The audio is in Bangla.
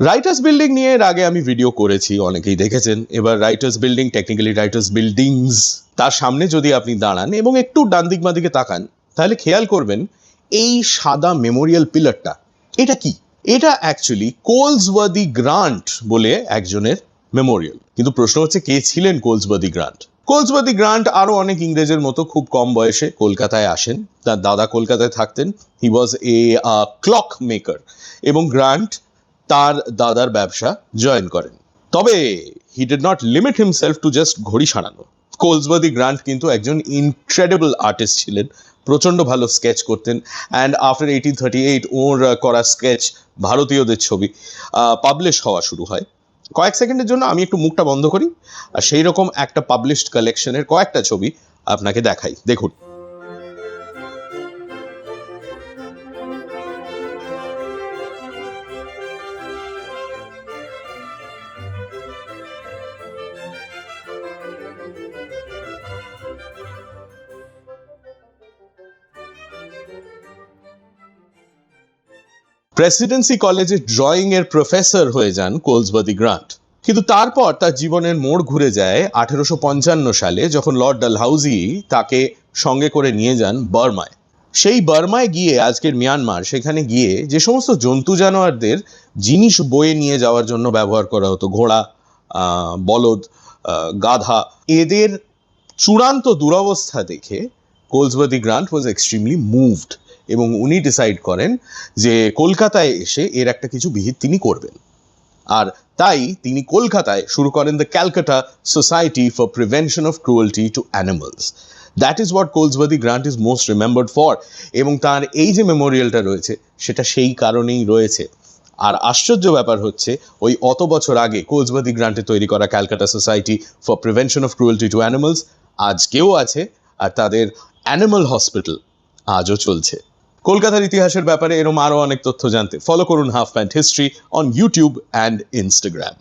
রাইটার্স বিল্ডিং নিয়ে এর আগে আমি ভিডিও করেছি, অনেকেই দেখেছেন। এবার Writers building technically Writers buildings তার সামনে যদি আপনি দাঁড়ান এবং একটু ডান দিক বাদিকে তাকান, তাহলে খেয়াল করবেন, এই সাদা মেমোরিয়াল পিলারটা এটা কি? এটা অ্যাকচুয়ালি কোলসওয়াদি গ্রান্ট বলে একজনের মেমোরিয়াল কিন্তু প্রশ্ন হচ্ছে, কে ছিলেন কোলসওয়াদি গ্রান্ট কোলসওয়াদি গ্রান্ট আরও অনেক ইংরেজের মতো খুব কম বয়সে কলকাতায় আসেন। তার দাদা কলকাতায় থাকতেন। He was a clock maker এবং গ্রান্ট তার দাদার ব্যবসা জয়েন করেন। তবে he did not limit himself to just ঘড়ি সারানো। কোলসবাদি গ্রান্ট কিন্তু একজন ইনক্রেডিবল আর্টিস্ট ছিলেন, প্রচণ্ড ভালো স্কেচ করতেন and after eighteen thirty eight ওর করা স্কেচ ভারতীয়দের ছবি পাবলিশ হওয়া শুরু হয়। কয়েক সেকেন্ডের জন্য আমি একটু মুখটা বন্ধ করি, আর সেই রকম একটা পাবলিশড কালেকশনের কয়েকটা ছবি আপনাকে দেখাই। দেখুন। প্রেসিডেন্সি কলেজে ড্রয়িং এর প্রফেসর হয়ে যান কোলসবাদি গ্রান্ট। কিন্তু তারপর তার জীবনের মোড় ঘুরে যায় আঠেরোশো পঞ্চান্ন সালে যখন লর্ড ডালহাউজি তাকে সঙ্গে করে নিয়ে যান বার্মায়। সেই বার্মায় গিয়ে আজকের মিয়ানমার, সেখানে গিয়ে যে সমস্ত জন্তু জানোয়ারদের জিনিস বয়ে নিয়ে যাওয়ার জন্য ব্যবহার করা হতো, ঘোড়া বলদ গাধা, এদের চূড়ান্ত দুরবস্থা দেখে Colesworthy Grant was extremely moved এবং উনি ডিসাইড করেন যে কলকাতায় এসে এর একটা কিছু বিহিত তিনি করবেন। আর তাই তিনি কলকাতায় শুরু করেন the Calcutta society for prevention of cruelty to animals that is what Colesworthy Grant is most remembered for এবং তার এই যে মেমোরিয়ালটা রয়েছে, সেটা সেই কারণেই রয়েছে। আর আশ্চর্য ব্যাপার হচ্ছে, ওই অত বছর আগে কোলসবাদি গ্রান্টে তৈরি করা Calcutta society for prevention of cruelty to animals আজকেও আছে, আর তাদের অ্যানিমাল হসপিটাল আজও চলছে। কলকাতার ইতিহাসের ব্যাপারে এরম আরও অনেক তথ্য জানতে ফলো করুন half pant history on YouTube and Instagram